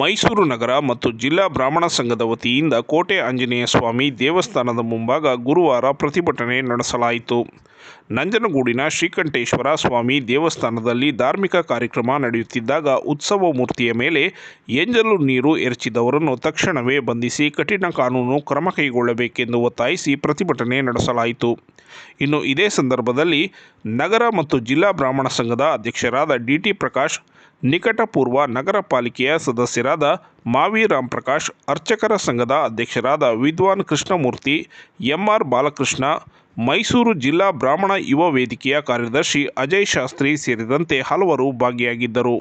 ಮೈಸೂರು ನಗರ ಮತ್ತು ಜಿಲ್ಲಾ ಬ್ರಾಹ್ಮಣ ಸಂಘದ ವತಿಯಿಂದ ಕೋಟೆ ಆಂಜನೇಯ ಸ್ವಾಮಿ ದೇವಸ್ಥಾನದ ಮುಂಭಾಗ ಗುರುವಾರ ಪ್ರತಿಭಟನೆ ನಡೆಸಲಾಯಿತು. ನಂಜನಗೂಡಿನ ಶ್ರೀಕಂಠೇಶ್ವರ ಸ್ವಾಮಿ ದೇವಸ್ಥಾನದಲ್ಲಿ ಧಾರ್ಮಿಕ ಕಾರ್ಯಕ್ರಮ ನಡೆಯುತ್ತಿದ್ದಾಗ ಉತ್ಸವ ಮೂರ್ತಿಯ ಮೇಲೆ ಎಂಜಲು ನೀರು ಎರಚಿದವರನ್ನು ತಕ್ಷಣವೇ ಬಂಧಿಸಿ ಕಠಿಣ ಕಾನೂನು ಕ್ರಮ ಕೈಗೊಳ್ಳಬೇಕೆಂದು ಒತ್ತಾಯಿಸಿ ಪ್ರತಿಭಟನೆ ನಡೆಸಲಾಯಿತು. ಇನ್ನು ಇದೇ ಸಂದರ್ಭದಲ್ಲಿ ನಗರ ಮತ್ತು ಜಿಲ್ಲಾ ಬ್ರಾಹ್ಮಣ ಸಂಘದ ಅಧ್ಯಕ್ಷರಾದ ಡಿ ಟಿ ಪ್ರಕಾಶ್ ನಿಕಟಪೂರ್ವ ನಗರ ಪಾಲಿಕೆಯ ಸದಸ್ಯರಾದ ಮಾವಿ ರಾಮ್ ಪ್ರಕಾಶ್, ಅರ್ಚಕರ ಸಂಘದ ಅಧ್ಯಕ್ಷರಾದ ವಿದ್ವಾನ್ ಕೃಷ್ಣಮೂರ್ತಿ, ಎಂಆರ್ ಬಾಲಕೃಷ್ಣ, ಮೈಸೂರು ಜಿಲ್ಲಾ ಬ್ರಾಹ್ಮಣ ಯುವ ವೇದಿಕೆಯ ಕಾರ್ಯದರ್ಶಿ ಅಜಯ್ ಶಾಸ್ತ್ರಿ ಸೇರಿದಂತೆ ಹಲವರು ಭಾಗಿಯಾಗಿದ್ದರು.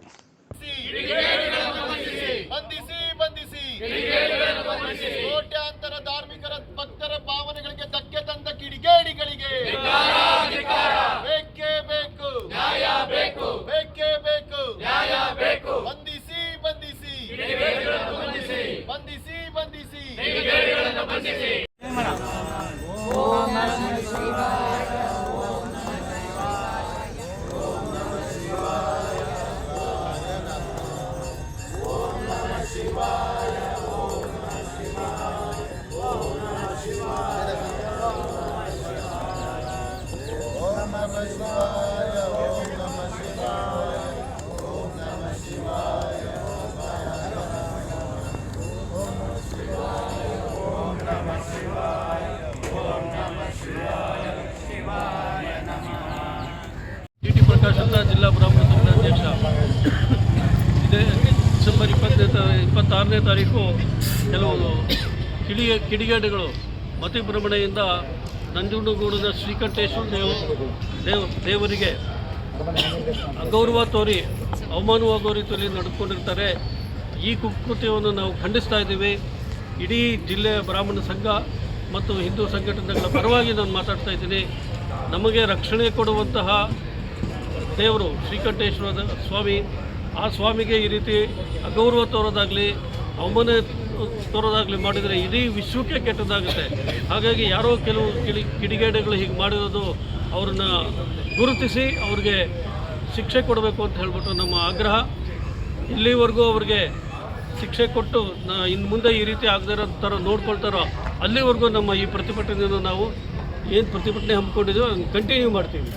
ಪ್ರಕಾಶ್ ಅಂತ ಜಿಲ್ಲಾ ಬ್ರಾಹ್ಮಣ ಅಧ್ಯಕ್ಷ. ಇದೇ ಡಿಸೆಂಬರ್ ಇಪ್ಪತ್ತನೇ ತಾ, ಇಪ್ಪತ್ತಾರನೇ ತಾರೀಕು ಕೆಲವು ಕಿಡಿ, ಕಿಡಿಗೇಡಿಗಳು ಮತಿಭ್ರಮಣೆಯಿಂದ ನಂಜನಗೂಡಿನ ಶ್ರೀಕಂಠೇಶ್ವರ ದೇವ ದೇವ, ದೇವರಿಗೆ ಅಗೌರವ ತೋರಿ ಅವಮಾನವಾಗೋ ರೀತಿಯಲ್ಲಿ ನಡೆದುಕೊಂಡಿರ್ತಾರೆ ಈ ಕುಕೃತ್ಯವನ್ನು ನಾವು ಖಂಡಿಸ್ತಾ ಇದ್ದೀವಿ. ಇಡೀ ಜಿಲ್ಲೆಯ ಬ್ರಾಹ್ಮಣ ಸಂಘ ಮತ್ತು ಹಿಂದೂ ಸಂಘಟನೆಗಳ ಪರವಾಗಿ ನಾನು ಮಾತಾಡ್ತಾ ಇದ್ದೀನಿ. ನಮಗೆ ರಕ್ಷಣೆ ಕೊಡುವಂತಹ ದೇವರು ಶ್ರೀಕಂಠೇಶ್ವರ ಸ್ವಾಮಿ. ಆ ಸ್ವಾಮಿಗೆ ಈ ರೀತಿ ಅಗೌರವ ತೋರೋದಾಗಲಿ ಅವಮಾನ ತೋರೋದಾಗಲಿ ಮಾಡಿದರೆ ಇಡೀ ವಿಶ್ವಕ್ಕೆ ಕೆಟ್ಟದಾಗುತ್ತೆ. ಹಾಗಾಗಿ ಯಾರೋ ಕೆಲವು ಕಿಡಿ ಕಿಡಿಗೇಡಿಗಳು ಹೀಗೆ ಮಾಡಿರೋದು ಅವ್ರನ್ನ ಗುರುತಿಸಿ ಅವ್ರಿಗೆ ಶಿಕ್ಷೆ ಕೊಡಬೇಕು ಅಂತ ಹೇಳ್ಬಿಟ್ಟು ನಮ್ಮ ಆಗ್ರಹ. ಇಲ್ಲಿವರೆಗೂ ಅವ್ರಿಗೆ ಶಿಕ್ಷೆ ಕೊಟ್ಟು ಇನ್ನು ಮುಂದೆ ಈ ರೀತಿ ಆಗದೇ ಇರೋ ಥರ ನೋಡ್ಕೊಳ್ತಾರೋ ಅಲ್ಲಿವರೆಗೂ ನಮ್ಮ ಈ ಪ್ರತಿಭಟನೆಯನ್ನು ನಾವು ಏನು ಪ್ರತಿಭಟನೆ ಹಮ್ಮಿಕೊಂಡಿದ್ದೀವೋ ಕಂಟಿನ್ಯೂ ಮಾಡ್ತೀವಿ.